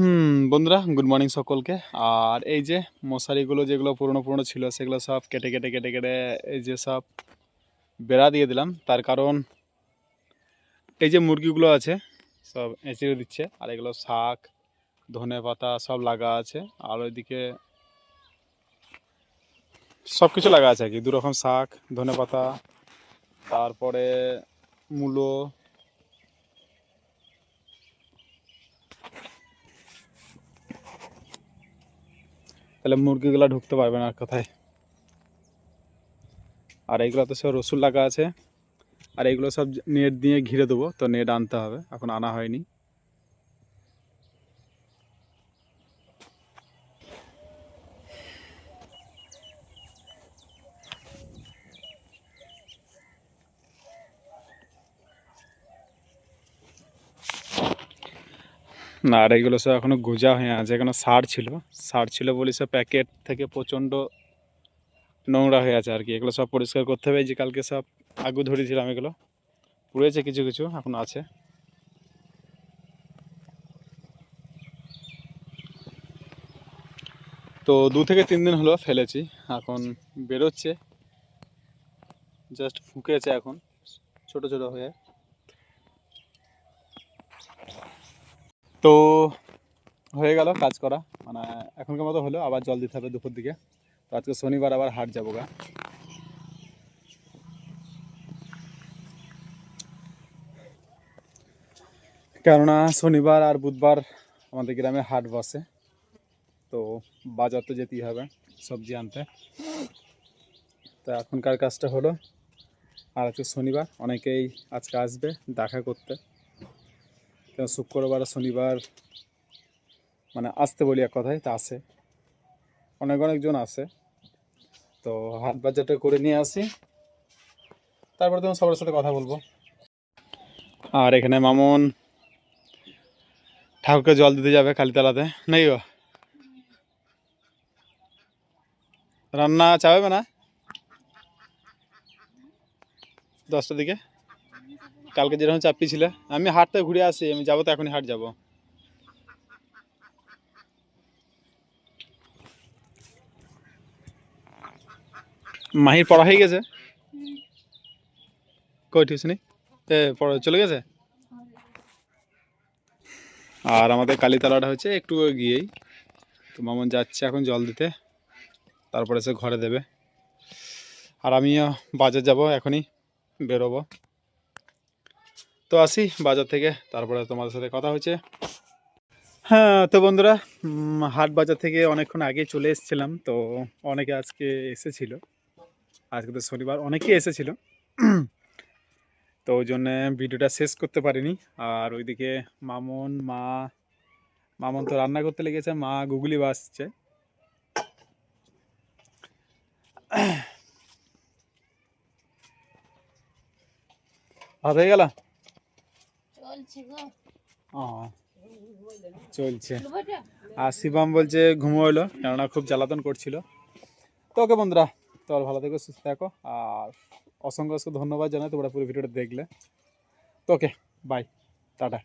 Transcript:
হুম, বন্ধুরা good morning সকলকে। আর এই যে মশারিগুলো যেগুলো পুরনো পুরনো ছিল, সেগুলো সব কেটে কেটে কেটে কেটে এই যে সব বেড়া দিয়ে দিলাম। তার কারণ এই যে মুরগিগুলো আছে, সব এঁচড়ে দিচ্ছে। আর এগুলো শাক, ধনে পাতা সব লাগা আছে। আর ওইদিকে সব কিছু লাগা আছে আর কি। দু রকম শাক, ধনে পাতা, তারপরে মূলো তাহলে মুরগিগুলো ঢুকতে পারবে না আর কোথায়। আর এইগুলো তো সব রসুন লাগা আছে। আর এইগুলো সব নেট দিয়ে ঘিরে দেবো, তো নেট আনতে হবে, এখন আনা হয়নি। না, আর এইগুলো সব এখনও গোজা হয়ে আছে, এখনও সার ছিল। সার ছিল বলে সব প্যাকেট থেকে প্রচণ্ড নোংরা হয়ে আছে আর কি। এগুলো সব পরিষ্কার করতে হবে যে কালকে সব আগু ধরেছিলাম এগুলো। পুড়েছে কিছু কিছু, এখন আছে। তো দু থেকে তিন দিন হলো ফেলেছি, এখন বেরোচ্ছে। জাস্ট ফুকেছে এখন, ছোট ছোট হয়ে। তো হয়ে গেল কাজ করা। মানে এখনকার মতো হলো, আবার জল দিতে হবে দুপুর দিকে। তো আজকে শনিবার আবার হাট যাব গা। কেননা শনিবার আর বুধবার আমাদের গ্রামে হাট বসে। তো বাজার তো যেতেই হবে, সবজি আনতে। তো এখনকার কাজটা হলো, আর আজকে শনিবার, অনেকেই আজকে আসবে দেখা করতে। শুক্রবার, শনিবার মানে আসতে বলি এক কথায়, তা আসে অনেক অনেকজন আসে তো হাট বাজারটা করে নিয়ে আসি। তারপরে তখন সবার সাথে কথা বলব। আর এখানে মামুন ঠাকুরকে জল দিতে যাবে কালীতলাতে। নেই রান্না চাবে না? দশটার দিকে? কালকে যেরকম চাপি ছিল আমি হাটটা ঘুরে আসি, আমি যাব তো এখনই হাট যাব। মাহির পড়া হয়ে গেছে? কই টিউশনি চলে গেছে? আর আমাদের কালীতলাটা হচ্ছে একটু গিয়েই। তো মামন যাচ্ছে এখন জল দিতে, তারপরে সে ঘরে দেবে। আর আমিও বাজার যাব এখনই, বেরোবো। তো আসি বাজার থেকে, তারপরে তোমাদের সাথে কথা হচ্ছে। হ্যাঁ তো বন্ধুরা হাট বাজার থেকে অনেকক্ষণ আগে চলে এসেছিলাম, তো অনেকে আজকে এসেছিল। আজকে তো শনিবার অনেকেই এসেছিল। তো ওই জন্যে ভিডিওটা শেষ করতে পারিনি। আর ওইদিকে মামন, মা, মামন তো রান্না করতে লেগেছে, মা গুগলি বাসছে ভাত হয়ে গেল? চলছে আর শিবাম বলছে ঘুমো হলো কেননা খুব জ্বালাতন করছিল। তো ওকে বন্ধুরা তো আর ভালো থেকো সুস্থ থাকো। আর অসংখ্য অসংখ্য ধন্যবাদ জানাই তোমরা পুরো ভিডিওটা দেখলে। তো ওকে বাই টাটা।